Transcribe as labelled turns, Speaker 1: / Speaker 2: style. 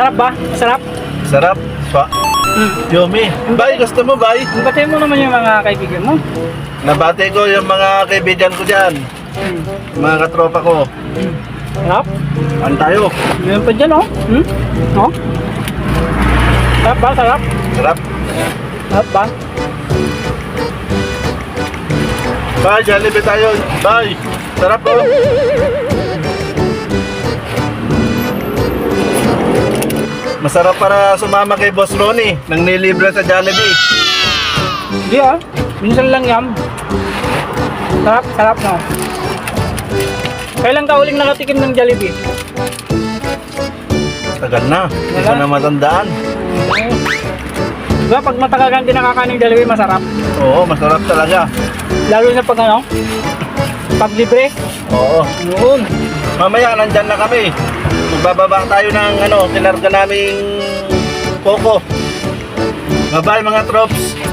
Speaker 1: Sarap ba? Sarap?
Speaker 2: Sarap. Swa.
Speaker 1: Hmm.
Speaker 2: Yummy. Bay, gusto mo, bay?
Speaker 1: Batiin mo naman yung mga kaibigan mo.
Speaker 2: Nabati ko yung mga kaibigan ko dyan.
Speaker 1: Hmm.
Speaker 2: Mga katropa ko.
Speaker 1: Sarap?
Speaker 2: Ano tayo?
Speaker 1: Meron pa dyan, oh. Hmm? Oh? Sarap ba? Sarap?
Speaker 2: Sarap.
Speaker 1: Sarap ba?
Speaker 2: Bay, Jollibee tayo. Bay. Sarap oh. Masarap para sumama kay Boss Ronnie nang nilibre sa Jollibee.
Speaker 1: Hindi ah. Minsan lang yan. Sarap, sarap no. Kailan ka uling nakatikim ng Jollibee?
Speaker 2: Tagal na. Hindi ko na matandaan.
Speaker 1: Diba pag matagal kang di nakakain ng Jollibee, masarap.
Speaker 2: Oo, masarap talaga.
Speaker 1: Lalo na pag ano, pag libre.
Speaker 2: Oo.
Speaker 1: Noon.
Speaker 2: Mamaya, nandyan na kami. Magbababa tayo ng ano, tinarga naming Coco. Bye-bye mga trops.